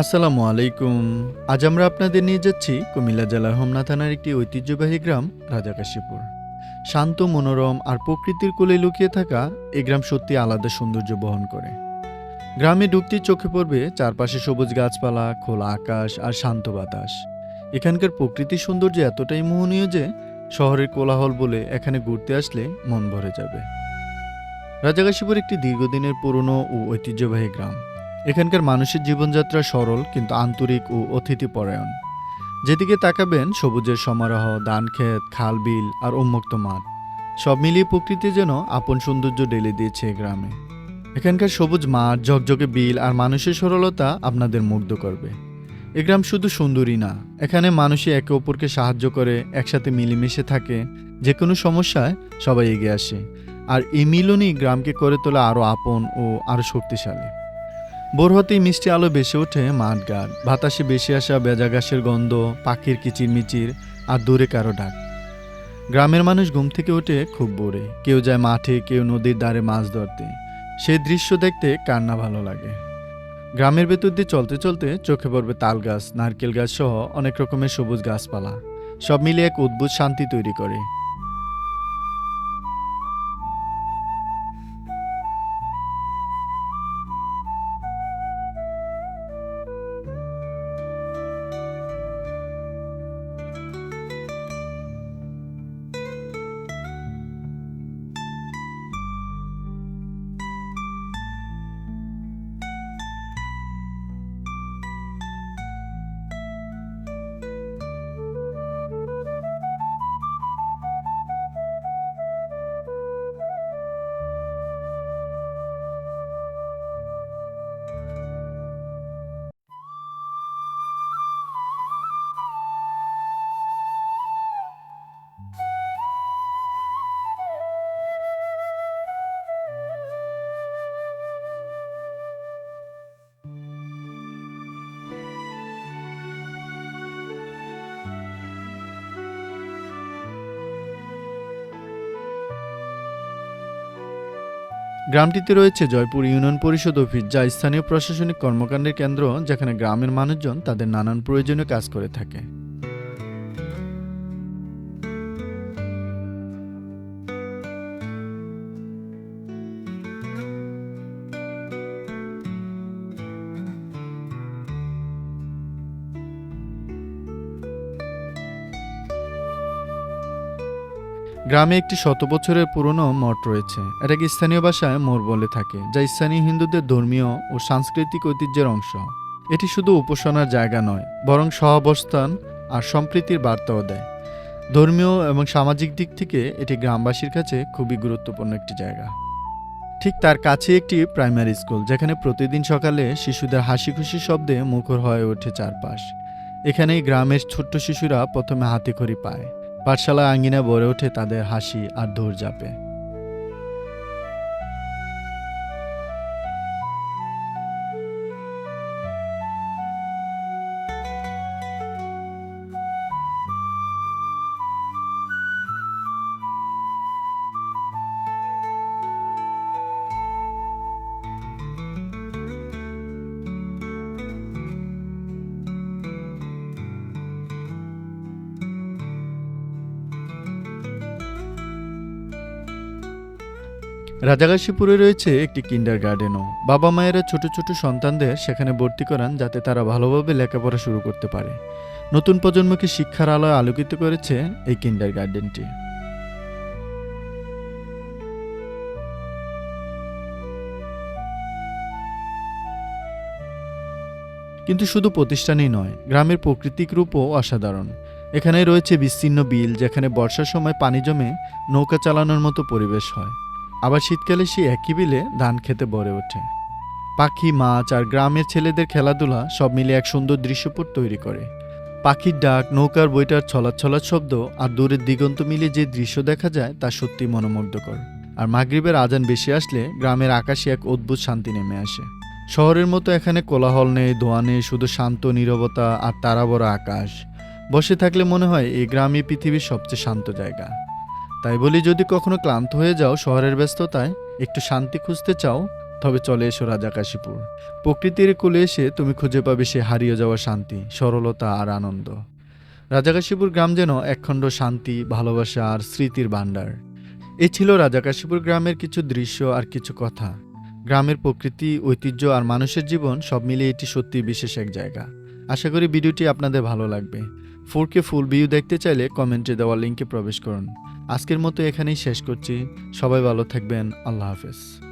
আসসালামু আলাইকুম। আজ আমরা আপনাদের নিয়ে যাচ্ছি কুমিল্লা জেলার হোমনা থানার একটি ঐতিহ্যবাহী গ্রাম, রাজাকাশীপুর। শান্ত, মনোরম আর প্রকৃতির কোলে লুকিয়ে থাকা এই গ্রাম সত্যি আলাদা সৌন্দর্য বহন করে। গ্রামে ঢুকতেই চোখে পড়বে চারপাশে সবুজ গাছপালা, খোলা আকাশ আর শান্ত বাতাস। এখানকার প্রকৃতির সৌন্দর্য এতটাই মোহনীয় যে শহরের কোলাহল বলে এখানে ঘুরতে আসলে মন ভরে যাবে। রাজাকাশীপুর একটি দীর্ঘদিনের পুরনো ও ঐতিহ্যবাহী গ্রাম। এখানকার মানুষের জীবনযাত্রা সরল, কিন্তু আন্তরিক ও অতিথিপরায়ণ। যেদিকে তাকাবেন, সবুজের সমারোহ ধানক্ষেত খাল বিল আর উন্মুক্ত মাঠ। সব মিলিয়ে প্রকৃতি যেন আপন সৌন্দর্য ঢেলে দিয়েছে গ্রামে। এখানকার সবুজ মাঠ, ঝকঝকে বিল আর মানুষের সরলতা আপনাদের মুগ্ধ করবে। এ গ্রাম শুধু সুন্দরী না, এখানে মানুষই একে অপরকে সাহায্য করে, একসাথে মিলেমিশে থাকে। যে কোনো সমস্যায় সবাই এগিয়ে আসে। আর এই মিলনই গ্রামকে করে তোলা আরও আপন ও আরও শক্তিশালী। ভোর হতেই মিষ্টি আলো বেসে ওঠে মাঠ ঘাট বাতাসে বেশি আসা বেজা ঘাসের গন্ধ, পাখির কিচিরমিচির আর দূরে কারও ডাক। গ্রামের মানুষ ঘুম থেকে ওঠে খুব ভোরে। কেউ যায় মাঠে, কেউ নদীর ধারে মাছ ধরতে। সেই দৃশ্য দেখতে কার না ভালো লাগে। গ্রামের ভেতর দিয়ে চলতে চলতে চোখে পড়বে তাল গাছ, নারকেল গাছ সহ অনেক রকমের সবুজ গাছপালা। সব মিলিয়ে এক অদ্ভুত শান্তি তৈরি করে। গ্রামটিতে রয়েছে জয়পুর ইউনিয়ন পরিষদ অফিস, যা স্থানীয় প্রশাসনিক কর্মকাণ্ডের কেন্দ্র, যেখানে গ্রামের মানুষজন তাদের নানান প্রয়োজনীয় কাজ করে থাকে। গ্রামে একটি শত বছরের পুরনো মঠ রয়েছে। এটাকে স্থানীয় ভাষায় মোর বলে থাকে, যা স্থানীয় হিন্দুদের ধর্মীয় ও সাংস্কৃতিক ঐতিহ্যের অংশ। এটি শুধু উপাসনার জায়গা নয়, বরং সহাবস্থান আর সম্প্রীতির বার্তাও দেয়। ধর্মীয় এবং সামাজিক দিক থেকে এটি গ্রামবাসীর কাছে খুবই গুরুত্বপূর্ণ একটি জায়গা। ঠিক তার কাছে একটি প্রাইমারি স্কুল, যেখানে প্রতিদিন সকালে শিশুদের হাসি খুশি শব্দে মুখর হয়ে ওঠে চারপাশ। এখানেই গ্রামের ছোট্ট শিশুরা প্রথমে হাতেখড়ি পায়। পাঠশালা আঙ্গিনা ভরে ওঠে তাদের হাসি আর দৌড়ঝাঁপে রাজাগাশিপুরে রয়েছে একটি কিন্ডার গার্ডেনও বাবা মায়েরা ছোট ছোট সন্তানদের সেখানে ভর্তি করান যাতে তারা ভালোভাবে লেখাপড়া শুরু করতে পারে। নতুন প্রজন্মকে শিক্ষার আলোয় আলোকিত করেছে এই কিন্ডার গার্ডেনটি কিন্তু শুধু প্রতিষ্ঠানই নয়, গ্রামের প্রাকৃতিক রূপও অসাধারণ। এখানে রয়েছে বিস্তীর্ণ বিল, যেখানে বর্ষার সময় পানি জমে নৌকা চালানোর মতো পরিবেশ হয়। আবার শীতকালে সেই একই বিলে ধান খেতে ভরে ওঠে। পাখি, মাছ আর গ্রামের ছেলেদের খেলাধুলা সব মিলে এক সুন্দর দৃশ্যপট তৈরি করে। পাখির ডাক, নৌকার বইটার ছলাৎ শব্দ আর দূরের দিগন্ত মিলে যে দৃশ্য দেখা যায় তা সত্যি মনোমুগ্ধকর। আর মাগরিবের আজান বেশি আসলে গ্রামের আকাশে এক অদ্ভুত শান্তি নেমে আসে। শহরের মতো এখানে কোলাহল নেই, ধোয়া নেই, শুধু শান্ত নীরবতা আর তারা বড় আকাশ। বসে থাকলে মনে হয় এই গ্রামই পৃথিবীর সবচেয়ে শান্ত জায়গা। তাই বলি যদি কখনো ক্লান্ত হয়ে যাও শহরের ব্যস্ততায়, একটু শান্তি খুঁজতে চাও, তবে চলে এসো রাজাকাশীপুর প্রকৃতির কোলে এসে তুমি খুঁজে পাবে সে হারিয়ে যাওয়া শান্তি, সরলতা আর আনন্দ। রাজাকাশীপুর গ্রাম যেন একখণ্ড শান্তি, ভালোবাসা আর স্মৃতির ভাণ্ডার। এ ছিল রাজাকাশীপুর গ্রামের কিছু দৃশ্য আর কিছু কথা। গ্রামের প্রকৃতি, ঐতিহ্য আর মানুষের জীবন সব মিলিয়ে এটি সত্যি বিশেষ এক জায়গা। আশা করি ভিডিওটি আপনাদের ভালো লাগবে। ফোরকে ফুল ভিউ দেখতে চাইলে কমেন্টে দেওয়া লিঙ্কে প্রবেশ করুন। আজকের মতো এখানেই শেষ করছি। সবাই ভালো থাকবেন। আল্লাহ হাফেজ।